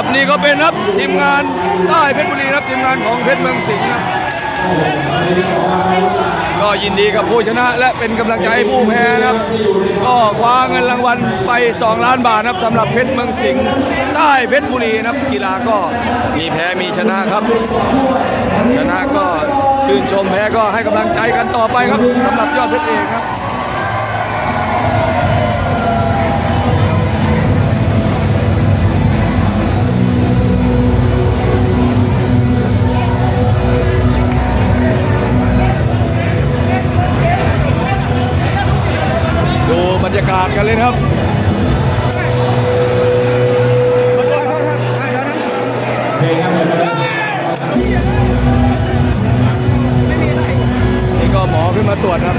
ครับนี่ก็เป็นครับทีมงานใต้เพชรบุรีครับทีมงานของเพชรเมืองสิงห์ครับก็ยินดีกับผู้ชนะ และเป็นกำลังใจให้ผู้แพ้นะครับ ก็คว้าเงินรางวัลไป 2 ล้านบาทนะครับสำหรับเพชรเมืองสิงห์ใต้เพชรบุรีนะครับกีฬาก็มีแพ้มีชนะครับ ชนะก็ชื่นชมแพ้ก็ให้กำลังใจกันต่อไปครับสำหรับยอดเพชรเอกครับากาศกันเลยนะครับนี่ก็หมอขึ้นมาตรวจครับ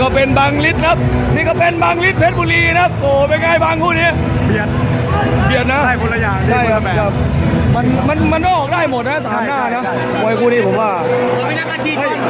ก็เป็นบางลิศครับ นี่ก็เป็นบางลิศเพชรบุรีนะครับโอ้เป็นไงบางคู่นี้เบียดเบียดนะได้คนละอย่างใช่ครับได้คนละแบบครับมันมันมันออกได้หมดนะสามหน้านะใช่ใช่มวยคู่นี้ผมว่าขอเวลามาฉีดก่อนเขาถ่า